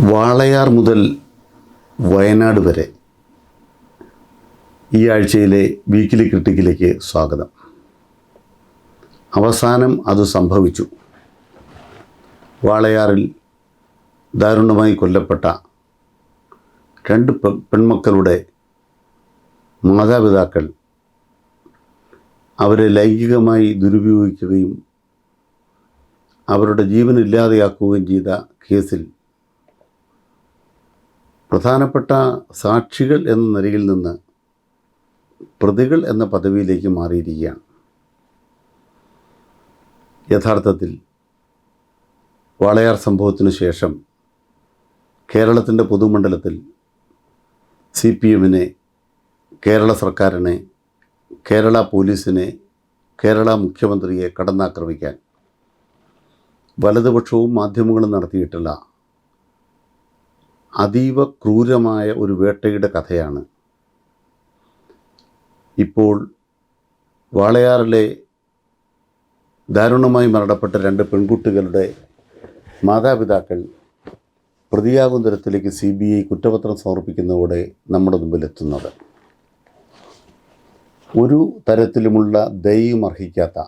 വാളയാർ മുതൽ വയനാട് വരെ ഈ ആഴ്ചയിലെ വീക്കിലി ക്രിട്ടിക്കിലേക്ക് സ്വാഗതം. അവസാനം അത് സംഭവിച്ചു. വാളയാറിൽ ദാരുണമായി കൊല്ലപ്പെട്ട രണ്ട് പെൺമക്കളുടെ മാതാപിതാക്കൾ അവരെ ലൈംഗികമായി ദുരുപയോഗിക്കുകയും അവരുടെ ജീവൻ ഇല്ലാതെയാക്കുകയും ചെയ്ത കേസിൽ പ്രധാനപ്പെട്ട സാക്ഷികൾ എന്ന നിലയിൽ നിന്ന് പ്രതികൾ എന്ന പദവിയിലേക്ക് മാറിയിരിക്കുകയാണ്. യഥാർത്ഥത്തിൽ വാളയാർ സംഭവത്തിനു ശേഷം കേരളത്തിന്റെ പൊതുമണ്ഡലത്തിൽ സി പി എമ്മിനെ കേരള സർക്കാരിനെ കേരള പോലീസിനെ കേരള മുഖ്യമന്ത്രിയെ കടന്നാക്രമിക്കാൻ വലതുപക്ഷവും മാധ്യമങ്ങളും നടത്തിയിട്ടുള്ള അതീവ ക്രൂരമായ ഒരു വേട്ടയുടെ കഥയാണ്. ഇപ്പോൾ വാളയാറിലെ ദാരുണമായി മരണപ്പെട്ട രണ്ട് പെൺകുട്ടികളുടെ മാതാപിതാക്കൾ പ്രതിയാകും തരത്തിലേക്ക് സി ബി ഐ കുറ്റപത്രം സമർപ്പിക്കുന്നതോടെ നമ്മുടെ മുമ്പിലെത്തുന്നത് ഒരു തരത്തിലുമുള്ള ദയയും അർഹിക്കാത്ത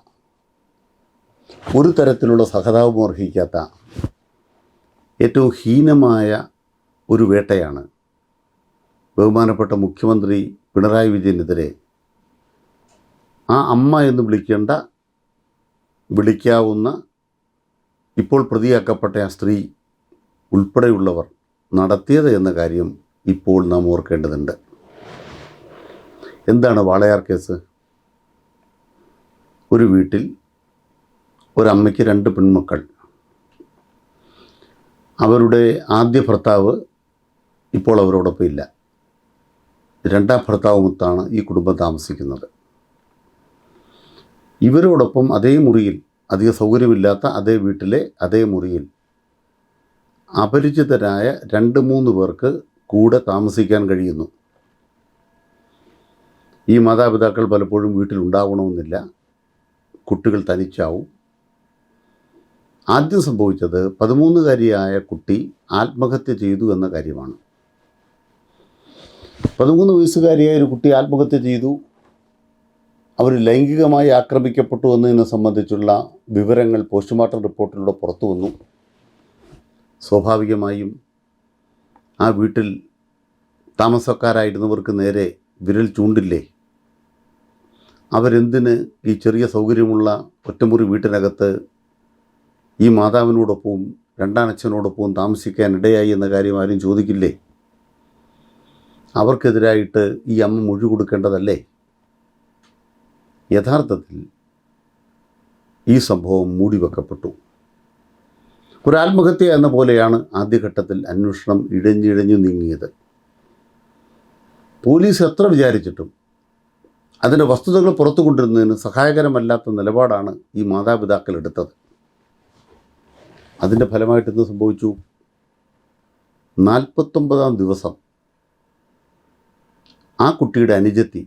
ഒരു തരത്തിലുള്ള സഹതാപവും അർഹിക്കാത്ത ഏറ്റവും ഹീനമായ ഒരു വേട്ടയാണ്. ബഹുമാനപ്പെട്ട മുഖ്യമന്ത്രി പിണറായി വിജയനെതിരെ ആ അമ്മ എന്ന് വിളിക്കേണ്ട വിളിക്കാവുന്ന ഇപ്പോൾ പ്രതിയാക്കപ്പെട്ട ആ സ്ത്രീ ഉൾപ്പെടെയുള്ളവർ നടത്തിയത് എന്ന കാര്യം ഇപ്പോൾ നാം ഓർക്കേണ്ടതുണ്ട്. എന്താണ് വാളയാർ കേസ്? ഒരു വീട്ടിൽ ഒരമ്മയ്ക്ക് രണ്ട് പെൺമക്കൾ. അവരുടെ ആദ്യ ഭർത്താവ് ഇപ്പോൾ അവരോടൊപ്പം ഇല്ല. രണ്ടാം ഭർത്താവുമൊത്താണ് ഈ കുടുംബം താമസിക്കുന്നത്. ഇവരോടൊപ്പം അതേ മുറിയിൽ അധിക സൗകര്യമില്ലാത്ത അതേ വീട്ടിലെ അതേ മുറിയിൽ അപരിചിതരായ രണ്ട് മൂന്ന് പേർക്ക് കൂടെ താമസിക്കാൻ കഴിയുന്നു. ഈ മാതാപിതാക്കൾ പലപ്പോഴും വീട്ടിലുണ്ടാവണമെന്നില്ല. കുട്ടികൾ തനിച്ചാവും. ആദ്യം സംഭവിച്ചത് പതിമൂന്നുകാരിയായ കുട്ടി ആത്മഹത്യ ചെയ്തു എന്ന കാര്യമാണ്. പതിമൂന്ന് വയസ്സുകാരിയായ ഒരു കുട്ടി ആത്മഹത്യ ചെയ്തു. അവർ ലൈംഗികമായി ആക്രമിക്കപ്പെട്ടു എന്നതിനെ സംബന്ധിച്ചുള്ള വിവരങ്ങൾ പോസ്റ്റ്മോർട്ടം റിപ്പോർട്ടിലൂടെ പുറത്തു വന്നു. സ്വാഭാവികമായും ആ വീട്ടിൽ താമസക്കാരായിരുന്നവർക്ക് നേരെ വിരൽ ചൂണ്ടില്ലേ? അവരെന്തിന് ഈ ചെറിയ സൗകര്യമുള്ള ഒറ്റമുറി വീട്ടിനകത്ത് ഈ മാതാവിനോടൊപ്പവും രണ്ടാനച്ഛനോടൊപ്പവും താമസിക്കാൻ ഇടയായി എന്ന കാര്യം ആരും ചോദിക്കില്ലേ? അവർക്കെതിരായിട്ട് ഈ അമ്മ മൊഴി കൊടുക്കേണ്ടതല്ലേ? യഥാർത്ഥത്തിൽ ഈ സംഭവം മൂടിവെക്കപ്പെട്ടു. ഒരു ആത്മഹത്യ എന്ന പോലെയാണ് ആദ്യഘട്ടത്തിൽ അന്വേഷണം ഇഴഞ്ഞിഴഞ്ഞു നീങ്ങിയത്. പോലീസ് എത്ര വിചാരിച്ചിട്ടും അതിന്റെ വസ്തുതകൾ പുറത്തു കൊണ്ടിരുന്നതിന് സഹായകരമല്ലാത്ത നിലപാടാണ് ഈ മാതാപിതാക്കൾ എടുത്തത്. അതിന്റെ ഫലമായിട്ട് എന്ത് സംഭവിച്ചു? നാൽപ്പത്തൊമ്പതാം ദിവസം ആ കുട്ടിയുടെ അനുജത്തി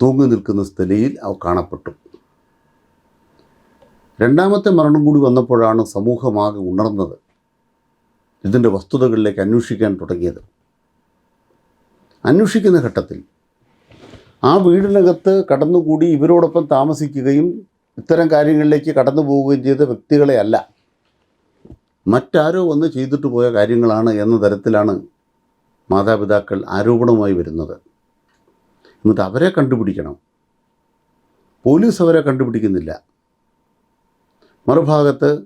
തൂങ്ങി നിൽക്കുന്ന സ്ഥലയിൽ അവ കാണപ്പെട്ടു. രണ്ടാമത്തെ മരണം കൂടി വന്നപ്പോഴാണ് സമൂഹമാകെ ഉണർന്നത്. ഇതിന്റെ വസ്തുതകളിലേക്ക് അന്വേഷിക്കാൻ തുടങ്ങിയത്. അന്വേഷിക്കുന്ന ഘട്ടത്തിൽ ആ വീടിനകത്ത് കടന്നുകൂടി ഇവരോടൊപ്പം താമസിക്കുകയും ഇത്തരം കാര്യങ്ങളിലേക്ക് കടന്നു പോവുകയും ചെയ്ത വ്യക്തികളെ അല്ല മറ്റാരോ വന്ന് ചെയ്തിട്ട് പോയ കാര്യങ്ങളാണ് എന്ന തരത്തിലാണ് മാതാപിതാക്കൾ ആരോപണമായി വരുന്നത്. എന്നിട്ട് അവരെ കണ്ടുപിടിക്കണം. പോലീസ് അവരെ കണ്ടുപിടിക്കുന്നില്ല. മറുഭാഗത്ത്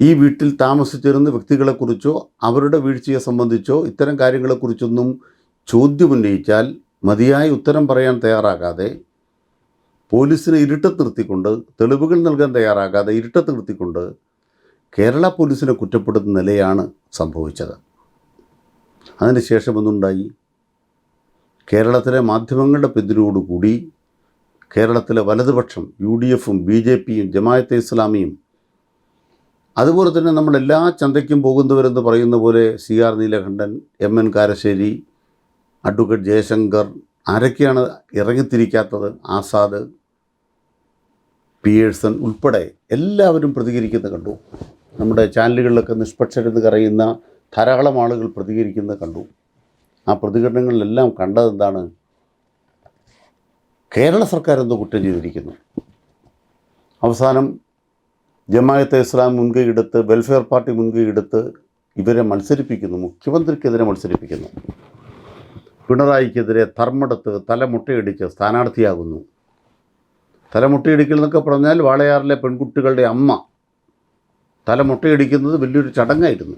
ഈ വീട്ടിൽ താമസിച്ചിരുന്ന വ്യക്തികളെക്കുറിച്ചോ അവരുടെ വീഴ്ചയെ സംബന്ധിച്ചോ ഇത്തരം കാര്യങ്ങളെക്കുറിച്ചൊന്നും ചോദ്യമുന്നയിച്ചാൽ മതിയായ ഉത്തരം പറയാൻ തയ്യാറാകാതെ പോലീസിനെ ഇരുട്ടത്ത് നിർത്തിക്കൊണ്ട് തെളിവുകൾ നൽകാൻ തയ്യാറാകാതെ ഇരുട്ടത്ത് നിർത്തിക്കൊണ്ട് കേരള പോലീസിനെ കുറ്റപ്പെടുത്തുന്ന നിലയാണ് സംഭവിച്ചത്. അതിനുശേഷം എന്തുണ്ടായി? കേരളത്തിലെ മാധ്യമങ്ങളുടെ പിന്തുണയോടുകൂടി കേരളത്തിലെ വലതുപക്ഷം യു ഡി എഫും ബി ജെ പിയും ജമായത്തെ ഇസ്ലാമിയും അതുപോലെ തന്നെ നമ്മളെല്ലാ ചന്തയ്ക്കും പോകുന്നവരെന്ന് പറയുന്ന പോലെ C R Neelakantan M N Karassery advocate Jayashankar ആരൊക്കെയാണ് ഇറങ്ങിത്തിരിക്കാത്തത്? ആസാദ് പിയേഴ്സൺ ഉൾപ്പെടെ എല്ലാവരും പ്രതികരിക്കുന്നത് കണ്ടു. നമ്മുടെ ചാനലുകളിലൊക്കെ നിഷ്പക്ഷരെന്ന് കറയുന്ന ധാരാളം ആളുകൾ പ്രതികരിക്കുന്നത് കണ്ടു. ആ പ്രതികരണങ്ങളിലെല്ലാം കണ്ടതെന്താണ് കേരള സർക്കാർ എന്തോ കുറ്റം ചെയ്തിരിക്കുന്നു. അവസാനം ജമായത്തെ ഇസ്ലാം മുൻകൈയെടുത്ത് വെൽഫെയർ പാർട്ടി മുൻകൈയെടുത്ത് ഇവരെ മത്സരിപ്പിക്കുന്നു മുഖ്യമന്ത്രിക്കെതിരെ മത്സരിപ്പിക്കുന്നു. പിണറായിക്കെതിരെ ധർമ്മടത്ത് തലമുട്ടയടിച്ച് സ്ഥാനാർത്ഥിയാകുന്നു. തലമുട്ടയടിക്കൽ എന്നൊക്കെ പറഞ്ഞാൽ വാളയാറിലെ പെൺകുട്ടികളുടെ അമ്മ തലമുട്ടയടിക്കുന്നത് വലിയൊരു ചടങ്ങായിരുന്നു.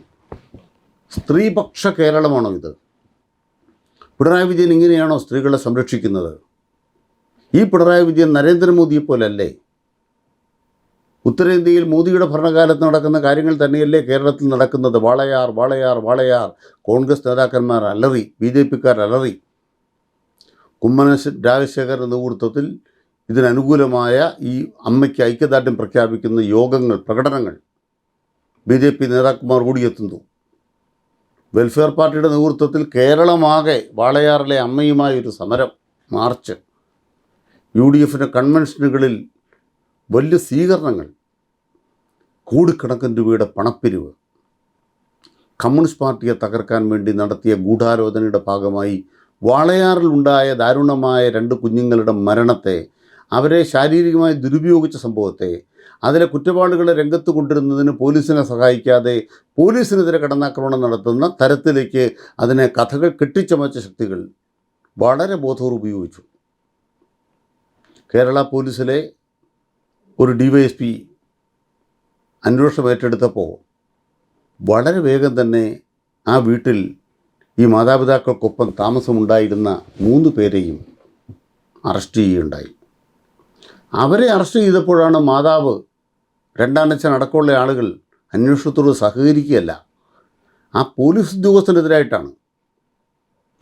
സ്ത്രീപക്ഷ കേരളമാണോ ഇത്? പിണറായി വിജയൻ ഇങ്ങനെയാണോ സ്ത്രീകളെ സംരക്ഷിക്കുന്നത്? ഈ പിണറായി വിജയൻ നരേന്ദ്രമോദിയെ പോലല്ലേ? ഉത്തരേന്ത്യയിൽ മോദിയുടെ ഭരണകാലത്ത് നടക്കുന്ന കാര്യങ്ങൾ തന്നെയല്ലേ കേരളത്തിൽ നടക്കുന്നത്? വാളയാർ വാളയാർ വാളയാർ. കോൺഗ്രസ് നേതാക്കന്മാർ അലറി ബി ജെ പിക്കാർ അലറി. കുമ്മന രാജശേഖരൻ നേതൃത്വത്തിൽ ഇതിനനുകൂലമായ ഈ അമ്മയ്ക്ക് ഐക്യദാർഢ്യം പ്രഖ്യാപിക്കുന്ന യോഗങ്ങൾ പ്രകടനങ്ങൾ. ബി ജെ പി നേതാക്കന്മാർ കൂടിയെത്തുന്നു. വെൽഫെയർ പാർട്ടിയുടെ നേതൃത്വത്തിൽ കേരളമാകെ വാളയാറിലെ അമ്മയുമായ ഒരു സമരം മാർച്ച്. യു ഡി എഫിന്റെ കൺവെൻഷനുകളിൽ വലിയ സ്വീകരണങ്ങൾ. കോടിക്കണക്കിന് രൂപയുടെ പണപ്പിരിവ്. കമ്മ്യൂണിസ്റ്റ് പാർട്ടിയെ തകർക്കാൻ വേണ്ടി നടത്തിയ ഗൂഢാലോചനയുടെ ഭാഗമായി വാളയാറിലുണ്ടായ ദാരുണമായ രണ്ട് കുഞ്ഞുങ്ങളുടെ മരണത്തെ അവരെ ശാരീരികമായി ദുരുപയോഗിച്ച സംഭവത്തെ അതിലെ കുറ്റവാളികളെ രംഗത്ത് കൊണ്ടിരുന്നതിന് പോലീസിനെ സഹായിക്കാതെ പോലീസിനെതിരെ കടന്നാക്രമണം നടത്തുന്ന തരത്തിലേക്ക് അതിനെ കഥകൾ കെട്ടിച്ചമച്ച ശക്തികൾ വളരെ ബോധപൂർവം ഉപയോഗിച്ചു. കേരള പോലീസിലെ ഒരു ഡി വൈ എസ് പി അന്വേഷണം ഏറ്റെടുത്തപ്പോൾ വളരെ വേഗം തന്നെ ആ വീട്ടിൽ ഈ മാതാപിതാക്കൾക്കൊപ്പം താമസമുണ്ടായിരുന്ന മൂന്ന് പേരെയും അറസ്റ്റ് ചെയ്യുകയുണ്ടായി. അവരെ അറസ്റ്റ് ചെയ്തപ്പോഴാണ് മാതാവ് രണ്ടാനച്ഛൻ അടക്കമുള്ള ആളുകൾ അന്വേഷണത്തോട് സഹകരിക്കുകയല്ല. ആ പോലീസ് ഉദ്യോഗസ്ഥനെതിരായിട്ടാണ്.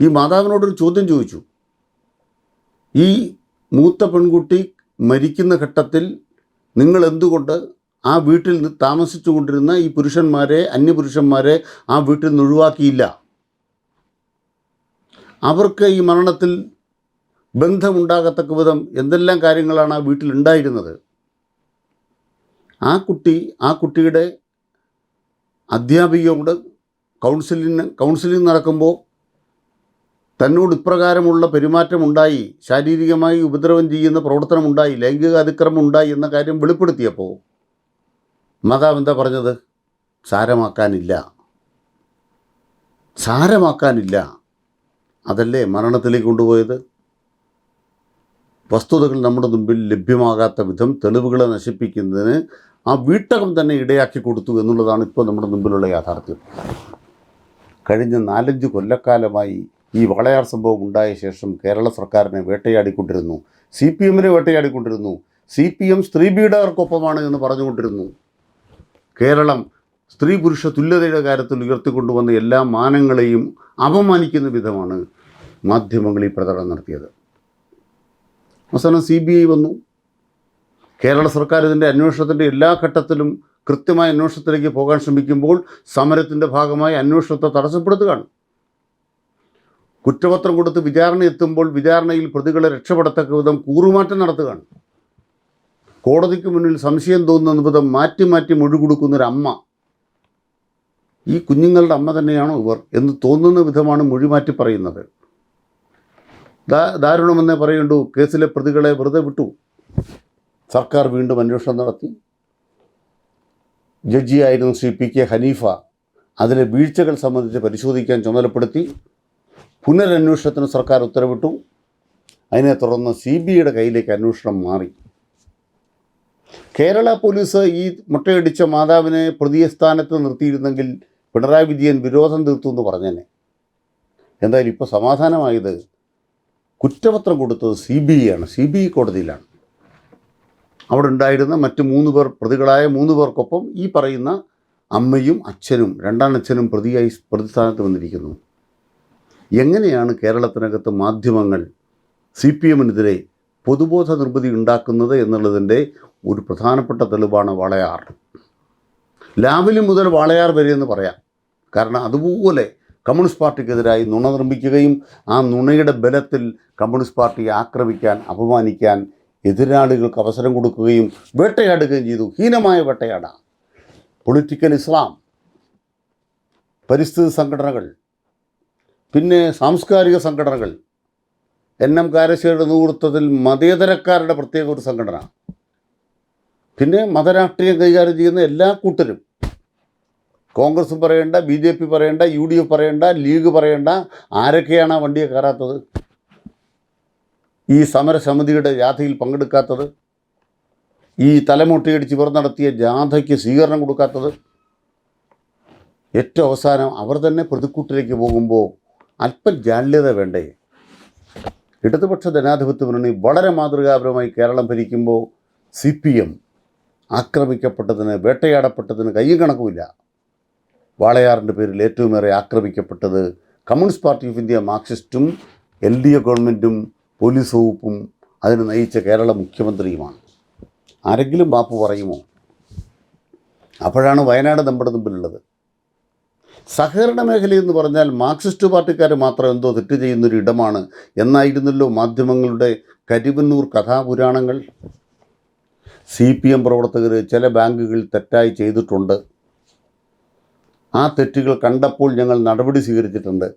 ഈ മാതാവിനോടൊരു ചോദ്യം ചോദിച്ചു. ഈ മൂത്ത പെൺകുട്ടി മരിക്കുന്ന ഘട്ടത്തിൽ നിങ്ങൾ എന്തുകൊണ്ട് ആ വീട്ടിൽ താമസിച്ചു കൊണ്ടിരുന്ന ഈ പുരുഷന്മാരെ അന്യപുരുഷന്മാരെ ആ വീട്ടിൽ നിന്ന് ഒഴിവാക്കിയില്ല? അവർക്ക് ഈ മരണത്തിൽ ബന്ധമുണ്ടാകത്തക്ക വിധം എന്തെല്ലാം കാര്യങ്ങളാണ് ആ വീട്ടിലുണ്ടായിരുന്നത്? ആ കുട്ടി ആ കുട്ടിയുടെ അധ്യാപികയോട് കൗൺസിലിന് കൗൺസിലിംഗ് നടക്കുമ്പോൾ തന്നോട് ഇപ്രകാരമുള്ള പെരുമാറ്റമുണ്ടായി ശാരീരികമായി ഉപദ്രവം ചെയ്യുന്ന പ്രവർത്തനമുണ്ടായി ലൈംഗിക അതിക്രമം ഉണ്ടായി എന്ന കാര്യം വെളിപ്പെടുത്തിയപ്പോൾ മാതാവ് എന്താ പറഞ്ഞത്? സാരമാക്കാനില്ല. സാരമാക്കാനില്ല. അതല്ലേ മരണത്തിലേക്ക് കൊണ്ടുപോയത്? വസ്തുതകൾ നമ്മുടെ മുമ്പിൽ ലഭ്യമാകാത്ത വിധം തെളിവുകളെ നശിപ്പിക്കുന്നതിന് ആ വീട്ടകം തന്നെ ഇടയാക്കി കൊടുത്തു എന്നുള്ളതാണ് ഇപ്പോൾ നമ്മുടെ മുമ്പിലുള്ള യാഥാർത്ഥ്യം. കഴിഞ്ഞ നാലഞ്ച് കൊല്ലക്കാലമായി ഈ വളയാർ സംഭവം ഉണ്ടായ ശേഷം കേരള സർക്കാരിനെ വേട്ടയാടിക്കൊണ്ടിരുന്നു. സി പി എമ്മിനെ വേട്ടയാടിക്കൊണ്ടിരുന്നു. സി പി എം സ്ത്രീ പീഡകർക്കൊപ്പമാണ് എന്ന് പറഞ്ഞുകൊണ്ടിരുന്നു. കേരളം സ്ത്രീ പുരുഷ തുല്യതയുടെ കാര്യത്തിൽ ഉയർത്തിക്കൊണ്ടുവന്ന എല്ലാ മാനങ്ങളെയും അപമാനിക്കുന്ന വിധമാണ് മാധ്യമങ്ങൾ ഈ പ്രചരണം നടത്തിയത്. അവസാനം സി ബി ഐ വന്നു. കേരള സർക്കാർ ഇതിന്റെ അന്വേഷണത്തിന്റെ എല്ലാ ഘട്ടത്തിലും കൃത്യമായ അന്വേഷണത്തിലേക്ക് പോകാൻ ശ്രമിക്കുമ്പോൾ സമരത്തിന്റെ ഭാഗമായി അന്വേഷണത്തെ തടസ്സപ്പെടുത്തുകയാണ്. കുറ്റപത്രം കൊടുത്ത് വിചാരണ എത്തുമ്പോൾ വിചാരണയിൽ പ്രതികളെ രക്ഷപ്പെടത്തക്ക വിധം കൂറുമാറ്റം നടത്തുകയാണ്. കോടതിക്ക് മുന്നിൽ സംശയം തോന്നുന്ന വിധം മാറ്റി മാറ്റി മൊഴി കൊടുക്കുന്നൊരമ്മ ഈ കുഞ്ഞുങ്ങളുടെ അമ്മ തന്നെയാണോ ഇവർ എന്ന് തോന്നുന്ന വിധമാണ് മൊഴി മാറ്റി പറയുന്നത്. ദാരുണമെന്നേ പറയുന്നു കേസിലെ പ്രതികളെ വെറുതെ വിട്ടു. സർക്കാർ വീണ്ടും അന്വേഷണം നടത്തി. ജഡ്ജിയായിരുന്നു ശ്രീ പി കെ ഹനീഫ അതിലെ വീഴ്ചകൾ സംബന്ധിച്ച് പരിശോധിക്കാൻ ചുമതലപ്പെടുത്തി. പുനരന്വേഷണത്തിന് സർക്കാർ ഉത്തരവിട്ടു. അതിനെ തുടർന്ന് സി ബി ഐയുടെ കയ്യിലേക്ക് അന്വേഷണം മാറി. കേരള പോലീസ് ഈ മുട്ടയടിച്ച മാതാവിനെ പ്രതിയ സ്ഥാനത്ത് നിർത്തിയിരുന്നെങ്കിൽ പിണറായി വിജയൻ വിരോധം തീർത്തു എന്ന് പറഞ്ഞേനെ. എന്തായാലും ഇപ്പോൾ സമാധാനമായത് കുറ്റപത്രം കൊടുത്തത് സി ബി ഐ ആണ്. സി ബി ഐ കോടതിയിലാണ്. അവിടെ ഉണ്ടായിരുന്ന മറ്റ് മൂന്ന് പേർ പ്രതികളായ മൂന്ന് പേർക്കൊപ്പം ഈ പറയുന്ന അമ്മയും അച്ഛനും രണ്ടാനച്ഛനും പ്രതിയായി പ്രതിസ്ഥാനത്ത് വന്നിരിക്കുന്നു. എങ്ങനെയാണ് കേരളത്തിനകത്ത് മാധ്യമങ്ങൾ സി പി എമ്മിനെതിരെ പൊതുബോധ നിർമ്മിതി ഉണ്ടാക്കുന്നത് എന്നുള്ളതിന്റെ ഒരു പ്രധാനപ്പെട്ട തെളിവാണ് വാളയാർ. ലാവിലി മുതൽ വാളയാർ വരെ എന്ന് പറയാം. കാരണം അതുപോലെ കമ്മ്യൂണിസ്റ്റ് പാർട്ടിക്കെതിരായി നുണ നിർമ്മിക്കുകയും ആ നുണയുടെ ബലത്തിൽ കമ്മ്യൂണിസ്റ്റ് പാർട്ടിയെ ആക്രമിക്കാൻ അപമാനിക്കാൻ എതിരാളികൾക്ക് അവസരം കൊടുക്കുകയും വേട്ടയാടുകയും ചെയ്തു. ഹീനമായ വേട്ടയാടാം. പൊളിറ്റിക്കൽ ഇസ്ലാം പരിസ്ഥിതി സംഘടനകൾ. പിന്നെ സാംസ്കാരിക സംഘടനകൾ. എൻ എം കാരശ്ശേരിയുടെ നേതൃത്വത്തിൽ മതേതരക്കാരുടെ പ്രത്യേക ഒരു സംഘടന. പിന്നെ മതരാഷ്ട്രീയം കൈകാര്യം ചെയ്യുന്ന എല്ലാ കൂട്ടരും. കോൺഗ്രസ് പറയണ്ട ബി ജെ പി പറയണ്ട യു ഡി എഫ് പറയേണ്ട ലീഗ് പറയണ്ട ആരൊക്കെയാണ് ആ വണ്ടിയെ കയറാത്തത്? ഈ സമരസമിതിയുടെ ജാഥയിൽ പങ്കെടുക്കാത്തത്? ഈ തലമുട്ടയടിച്ച് ഇവർ നടത്തിയ ജാഥയ്ക്ക് സ്വീകരണം കൊടുക്കാത്തത്? ഏറ്റവും അവസാനം അവർ തന്നെ പ്രതിക്കൂട്ടിലേക്ക് പോകുമ്പോൾ അല്പം ജാള്യത വേണ്ടേ? ഇടതുപക്ഷ ജനാധിപത്യ മുന്നണി വളരെ മാതൃകാപരമായി കേരളം ഭരിക്കുമ്പോൾ സി പി എം ആക്രമിക്കപ്പെട്ടതിന് വേട്ടയാടപ്പെട്ടതിന് കയ്യും കണക്കുമില്ല. വാളയാറിന്റെ പേരിൽ ഏറ്റവുമേറെ ആക്രമിക്കപ്പെട്ടത് കമ്മ്യൂണിസ്റ്റ് പാർട്ടി ഓഫ് ഇന്ത്യ മാർക്സിസ്റ്റും എൽ ഡി എ ഗവൺമെന്റും പോലീസ് വകുപ്പും അതിന് നയിച്ച കേരള മുഖ്യമന്ത്രിയുമാണ്. ആരെങ്കിലും മാപ്പ് പറയുമോ? അപ്പോഴാണ് വയനാട് നമ്മുടെ മുമ്പിലുള്ളത്. സഹകരണ മേഖല എന്ന് പറഞ്ഞാൽ മാർക്സിസ്റ്റ് പാർട്ടിക്കാർ മാത്രം എന്തോ തെറ്റ് ചെയ്യുന്നൊരു ഇടമാണ് എന്നായിരുന്നല്ലോ മാധ്യമങ്ങളുടെ കരിവന്നൂർ കഥാപുരാണങ്ങൾ. സി പി എം പ്രവർത്തകർ ചില ബാങ്കുകൾ തെറ്റായി ചെയ്തിട്ടുണ്ട്. ആ തെറ്റുകൾ കണ്ടപ്പോൾ ഞങ്ങൾ നടപടി സ്വീകരിച്ചിട്ടുണ്ട്.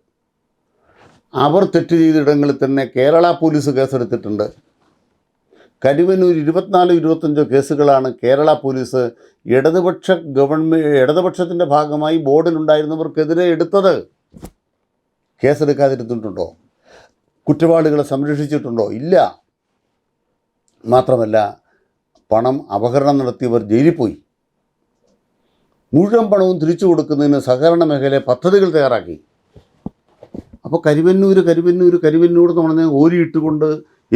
അവർ തെറ്റ് ചെയ്തിടങ്ങളിൽ തന്നെ കേരള പോലീസ് കേസെടുത്തിട്ടുണ്ട്. കരുവന്നൂർ ഇരുപത്തിനാല് ഇരുപത്തഞ്ചോ കേസുകളാണ് കേരള പോലീസ് ഇടതുപക്ഷ ഗവൺമെന്റ് ഇടതുപക്ഷത്തിന്റെ ഭാഗമായി ബോർഡിലുണ്ടായിരുന്നവർക്കെതിരെ എടുത്തത്. കേസെടുക്കാതിരുന്നിട്ടുണ്ടോ? കുറ്റവാളികളെ സംരക്ഷിച്ചിട്ടുണ്ടോ? ഇല്ല. മാത്രമല്ല പണം അപഹരണം നടത്തിയവർ ജയിലിൽ പോയി. മുഴുവൻ പണവും തിരിച്ചു കൊടുക്കുന്നതിന് സഹകരണ മേഖലയെ പദ്ധതികൾ തയ്യാറാക്കി. അപ്പോൾ കരിവന്നൂർ കരിവന്നൂർ കരിവന്നൂർ എന്ന് പറഞ്ഞാൽ ഓരിയിട്ടുകൊണ്ട്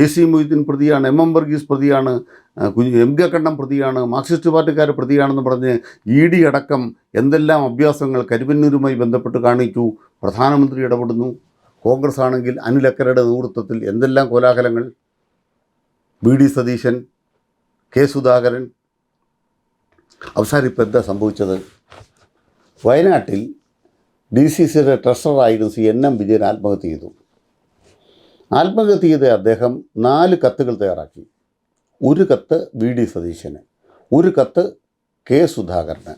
എ സി മൊയ്തീൻ പ്രതിയാണ് എം എം വർഗീസ് പ്രതിയാണ് എം കെ കണ്ണം പ്രതിയാണ് മാർക്സിസ്റ്റ് പാർട്ടിക്കാർ പ്രതിയാണെന്ന് പറഞ്ഞ് ഇ ഡി അടക്കം എന്തെല്ലാം അഭ്യാസങ്ങൾ കരിവന്നൂരുമായി ബന്ധപ്പെട്ട് കാണിച്ചു പ്രധാനമന്ത്രി ഇടപെടുന്നു. കോൺഗ്രസ് ആണെങ്കിൽ അനിൽ അക്കരയുടെ നേതൃത്വത്തിൽ എന്തെല്ലാം കോലാഹലങ്ങൾ? V D Satheesan K Sudhakaran അവസാനം ഇപ്പോൾ എന്താ സംഭവിച്ചത്? വയനാട്ടിൽ ഡി സി സിയുടെ ട്രഷററായിരുന്നു സി എൻ എം വിജയൻ ആത്മഹത്യ ചെയ്തു. ആത്മഹത്യ ചെയ്ത അദ്ദേഹം നാല് കത്തുകൾ തയ്യാറാക്കി. ഒരു കത്ത് വി ഡി സതീശന് ഒരു കത്ത് കെ സുധാകരന്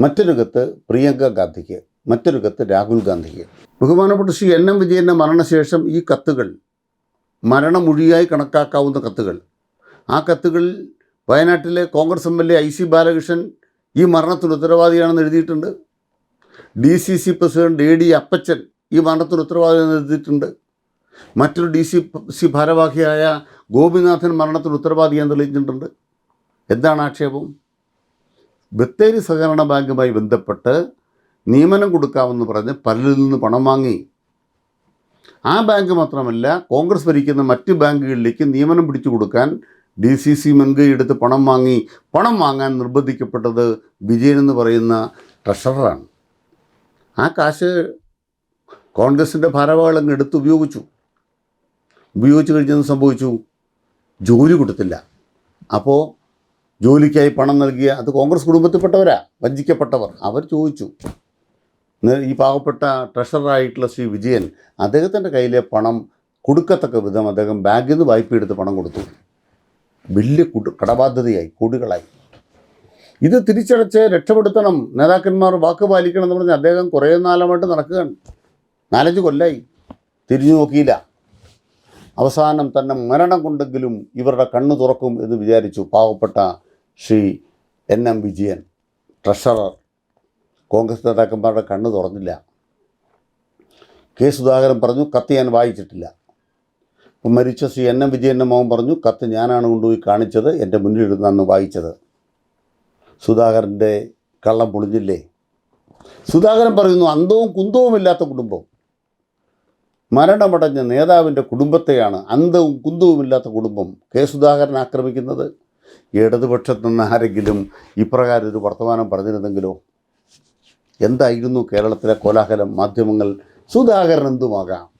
മറ്റൊരു കത്ത് പ്രിയങ്ക ഗാന്ധിക്ക് മറ്റൊരു കത്ത് രാഹുൽ ഗാന്ധിക്ക്. ബഹുമാനപ്പെട്ട ശ്രീ എൻ എം വിജയന്റെ മരണശേഷം ഈ കത്തുകൾ മരണമൊഴിയായി കണക്കാക്കാവുന്ന കത്തുകൾ. ആ കത്തുകളിൽ വയനാട്ടിലെ Congress M L A I C Balakrishnan ഈ മരണത്തിന് ഉത്തരവാദിയാണെന്ന് എഴുതിയിട്ടുണ്ട്. D C C president A D Appachan ഈ മരണത്തിന് ഉത്തരവാദിയാണെന്ന് എഴുതിയിട്ടുണ്ട്. മറ്റൊരു ഡി സി സി ഭാരവാഹിയായ ഗോപിനാഥൻ മരണത്തിന് ഉത്തരവാദിയാണ് തെളിയിച്ചിട്ടുണ്ട് എന്താണ് ആക്ഷേപം? ബത്തേരി സഹകരണ ബാങ്കുമായി ബന്ധപ്പെട്ട് നിയമനം കൊടുക്കാമെന്ന് പറഞ്ഞ് പലരിൽ നിന്ന് പണം വാങ്ങി. ആ ബാങ്ക് മാത്രമല്ല കോൺഗ്രസ് ഭരിക്കുന്ന മറ്റ് ബാങ്കുകളിലേക്ക് നിയമനം പിടിച്ചു കൊടുക്കാൻ ഡി സി സി മുൻകൈ എടുത്ത് പണം വാങ്ങി പണം വാങ്ങാൻ നിർബന്ധിക്കപ്പെട്ടത് വിജയൻ എന്ന് പറയുന്ന ട്രഷററാണ് ആ കാശ് കോൺഗ്രസിന്റെ ഭാരവാഹികൾ എടുത്ത് ഉപയോഗിച്ചു. ഉപയോഗിച്ച് കഴിഞ്ഞെന്ന് സംഭവിച്ചു? ജോലി കൊടുത്തില്ല. അപ്പോൾ ജോലിക്കായി പണം നൽകിയ അത് കോൺഗ്രസ് കുടുംബത്തിൽപ്പെട്ടവരാ വഞ്ചിക്കപ്പെട്ടവർ. അവർ ചോദിച്ചു ഈ പാവപ്പെട്ട ട്രഷററായിട്ടുള്ള ശ്രീ വിജയൻ അദ്ദേഹത്തിന്റെ കയ്യിലെ പണം കൊടുക്കത്തക്ക വിധം അദ്ദേഹം ബാങ്കിൽ നിന്ന് വായ്പ എടുത്ത് പണം കൊടുത്തു. വലിയ കുട കടബാധ്യതയായി കോടികളായി. ഇത് തിരിച്ചടച്ച് രക്ഷപ്പെടുത്തണം. നേതാക്കന്മാർ വാക്ക് പാലിക്കണം എന്ന് പറഞ്ഞ് അദ്ദേഹം കുറേ നാളമായിട്ട് നടക്കുകയാണ്. നാലഞ്ച് കൊല്ലായി. തിരിഞ്ഞു നോക്കിയില്ല. അവസാനം തന്നെ മരണം കൊണ്ടെങ്കിലും ഇവരുടെ കണ്ണു തുറക്കും എന്ന് വിചാരിച്ചു പാവപ്പെട്ട Shri N M Vijayan treasurer. Congress നേതാക്കന്മാരുടെ കണ്ണ് തുറന്നില്ല. കെ സുധാകരൻ പറഞ്ഞു കത്ത് ഞാൻ വായിച്ചിട്ടില്ല. മരിച്ച ശ്രീ എൻ എം വിജയന്റെ മോൻ പറഞ്ഞു കത്ത് ഞാനാണ് കൊണ്ടുപോയി കാണിച്ചത് എന്റെ മുന്നിലിരുന്ന് അന്ന് വായിച്ചത്. സുധാകരന്റെ കള്ളം പൊളിഞ്ഞില്ലേ? സുധാകരൻ പറയുന്നു അന്തവും കുന്തവും ഇല്ലാത്ത കുടുംബം. മരണമടഞ്ഞ നേതാവിന്റെ കുടുംബത്തെയാണ് അന്തവും കുന്തവുമില്ലാത്ത കുടുംബം കെ സുധാകരൻ ആക്രമിക്കുന്നത്. ഇടതുപക്ഷത്തു നിന്ന് ആരെങ്കിലും ഇപ്രകാരം ഒരു വർത്തമാനം പറഞ്ഞിരുന്നെങ്കിലോ? എന്തായിരുന്നു കേരളത്തിലെ കോലാഹലം? മാധ്യമങ്ങൾ സുധാകരൻ എന്തുമാകാം?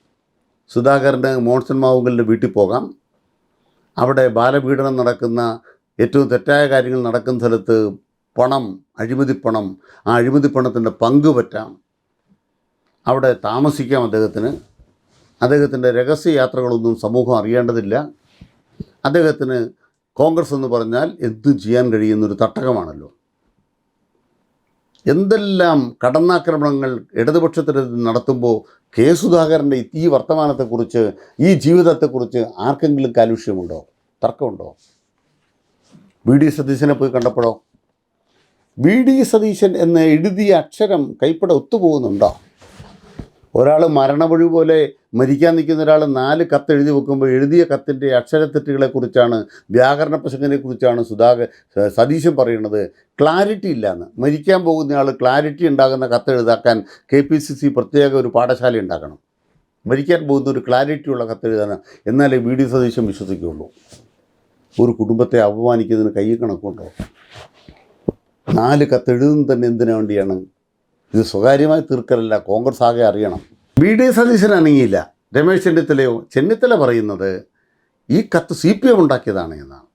സുധാകരന് മോൺസൺ മാവുകളുടെ വീട്ടിൽ പോകാം. അവിടെ ബാലപീഡനം നടക്കുന്ന ഏറ്റവും തെറ്റായ കാര്യങ്ങൾ നടക്കുന്ന സ്ഥലത്ത് പണം അഴിമതിപ്പണം ആ അഴിമതിപ്പണത്തിന്റെ പങ്ക് പറ്റാം. അവിടെ താമസിക്കാം അദ്ദേഹത്തിന്. അദ്ദേഹത്തിന്റെ രഹസ്യയാത്രകളൊന്നും സമൂഹം അറിയേണ്ടതില്ല. അദ്ദേഹത്തിന് കോൺഗ്രസ് എന്ന് പറഞ്ഞാൽ എന്തും ചെയ്യാൻ കഴിയുന്നൊരു തട്ടകമാണല്ലോ. എന്തെല്ലാം കടന്നാക്രമണങ്ങൾ ഇടതുപക്ഷത്തിന് നടത്തുമ്പോൾ കെ സുധാകരന്റെ ഈ വർത്തമാനത്തെക്കുറിച്ച് ഈ ജീവിതത്തെക്കുറിച്ച് ആർക്കെങ്കിലും കാലുഷ്യമുണ്ടോ? തർക്കമുണ്ടോ? വി ഡി സതീശനെ പോയി കണ്ടപ്പോഴോ? വി ഡി സതീശൻ എന്ന് എഴുതിയ അക്ഷരം കൈപ്പട ഒത്തുപോകുന്നുണ്ടോ? ഒരാൾ മരണമൊഴി പോലെ മരിക്കാൻ നിൽക്കുന്ന ഒരാൾ നാല് കത്ത് എഴുതി വെക്കുമ്പോൾ എഴുതിയ കത്തിന്റെ അക്ഷരത്തെറ്റുകളെക്കുറിച്ചാണ് വ്യാകരണ പ്രസംഗനെക്കുറിച്ചാണ് സുധാകർ സതീശൻ പറയുന്നത്. ക്ലാരിറ്റി ഇല്ലയെന്ന് മരിക്കാൻ പോകുന്നയാൾ ക്ലാരിറ്റി ഉണ്ടാകുന്ന കത്ത് എഴുതാക്കാൻ കെ പി സി സി പ്രത്യേക ഒരു പാഠശാല ഉണ്ടാക്കണം മരിക്കാൻ പോകുന്ന ഒരു ക്ലാരിറ്റിയുള്ള കത്ത് എഴുതാൻ എന്നാലേ വി ഡി സതീശൻ വിശ്വസിക്കുകയുള്ളൂ ഒരു കുടുംബത്തെ അപമാനിക്കുന്നതിന് കൈ കണക്കുണ്ടോ? നാല് കത്തെഴുതുന്നത് തന്നെ എന്തിനു വേണ്ടിയാണ് ഇത് സ്വകാര്യമായി തീർക്കലല്ല കോൺഗ്രസ് ആകെ അറിയണം. ബി ഡി സതീശൻ അനങ്ങിയില്ല. രമേശ് ചെന്നിത്തലയോ? ചെന്നിത്തല പറയുന്നത് ഈ കത്ത് സി പി എം ഉണ്ടാക്കിയതാണ് എന്നാണ്.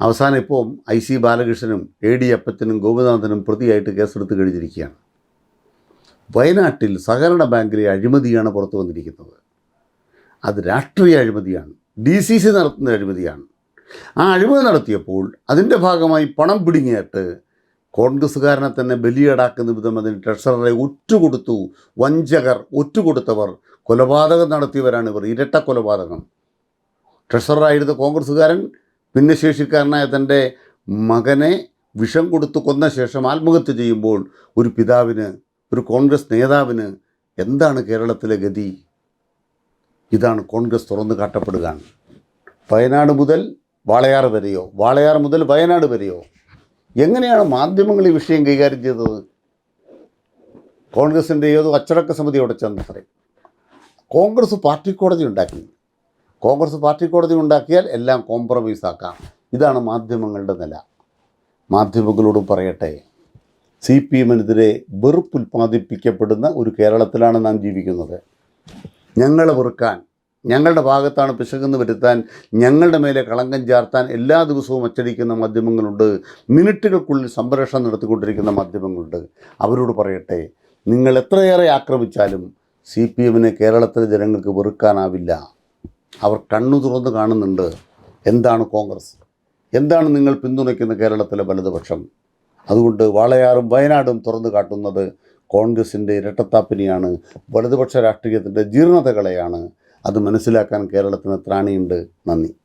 അവസാനം ഇപ്പോൾ ഐ സി ബാലകൃഷ്ണനും എ ഡി അപ്പച്ചനും ഗോപിനാഥനും പ്രതിയായിട്ട് കേസെടുത്ത് കഴിഞ്ഞിരിക്കുകയാണ്. വയനാട്ടിൽ സഹകരണ ബാങ്കിലെ അഴിമതിയാണ് പുറത്തു വന്നിരിക്കുന്നത്. അത് രാഷ്ട്രീയ അഴിമതിയാണ്. ഡി സി സി നടത്തുന്ന അഴിമതിയാണ്. ആ അഴിമതി നടത്തിയപ്പോൾ അതിന്റെ ഭാഗമായി പണം പിടുങ്ങിയിട്ട് കോൺഗ്രസ്സുകാരനെ തന്നെ ബലിയടാക്കുന്ന വിധം അതിന് ട്രഷററെ ഒറ്റുകൊടുത്തു വഞ്ചകർ ഒറ്റുകൊടുത്തവർ കൊലപാതകം നടത്തിയവരാണ് ഇവർ ഇരട്ട കൊലപാതകം. ട്രഷററായിരുന്ന കോൺഗ്രസ്സുകാരൻ ഭിന്നശേഷിക്കാരനായ തന്റെ മകനെ വിഷം കൊടുത്ത് കൊന്ന ശേഷം ആത്മഹത്യ ചെയ്യുമ്പോൾ ഒരു പിതാവിന് ഒരു കോൺഗ്രസ് നേതാവിന് എന്താണ് കേരളത്തിലെ ഗതി? ഇതാണ് കോൺഗ്രസ് തുറന്നു കാട്ടപ്പെടുകയാണ്. വയനാട് മുതൽ വാളയാർ വരെയോ? വാളയാർ മുതൽ വയനാട് വരെയോ? എങ്ങനെയാണ് മാധ്യമങ്ങൾ ഈ വിഷയം കൈകാര്യം ചെയ്തത്? കോൺഗ്രസിന്റെ ഏതോ അച്ചടക്ക സമിതി ചെന്ന് പറയും. കോൺഗ്രസ് പാർട്ടി കോടതി ഉണ്ടാക്കി. കോൺഗ്രസ് പാർട്ടി കോടതി ഉണ്ടാക്കിയാൽ എല്ലാം കോംപ്രമൈസ് ആക്കാം. ഇതാണ് മാധ്യമങ്ങളുടെ നില. മാധ്യമങ്ങളോടും പറയട്ടെ സി പി എമ്മിനെതിരെ വെറുപ്പ് ഉൽപ്പാദിപ്പിക്കപ്പെടുന്ന ഒരു കേരളത്തിലാണ് നാം ജീവിക്കുന്നത്. ഞങ്ങളെ വെറുക്കാൻ ഞങ്ങളുടെ ഭാഗത്താണ് പിശകെന്ന് വരുത്താൻ ഞങ്ങളുടെ മേലെ കളങ്കം ചാർത്താൻ എല്ലാ ദിവസവും അച്ചടിക്കുന്ന മാധ്യമങ്ങളുണ്ട്. മിനിറ്റുകൾക്കുള്ളിൽ സംപ്രേഷണം നടത്തിക്കൊണ്ടിരിക്കുന്ന മാധ്യമങ്ങളുണ്ട്. അവരോട് പറയട്ടെ നിങ്ങൾ എത്രയേറെ ആക്രമിച്ചാലും സി പി എമ്മിനെ കേരളത്തിലെ ജനങ്ങൾക്ക് വെറുക്കാനാവില്ല. അവർ കണ്ണു തുറന്ന് കാണുന്നുണ്ട്. എന്താണ് കോൺഗ്രസ്? എന്താണ് നിങ്ങൾ പിന്തുണയ്ക്കുന്ന കേരളത്തിലെ വലതുപക്ഷം? അതുകൊണ്ട് വാളയാറും വയനാടും തുറന്നു കാട്ടുന്നത് കോൺഗ്രസിന്റെ ഇരട്ടത്താപ്പിനെയാണ് വലതുപക്ഷ രാഷ്ട്രീയത്തിന്റെ ജീർണതകളെയാണ്. അത് മനസ്സിലാക്കാൻ കേരളത്തിന് ത്രാണിയുണ്ട്. നന്ദി.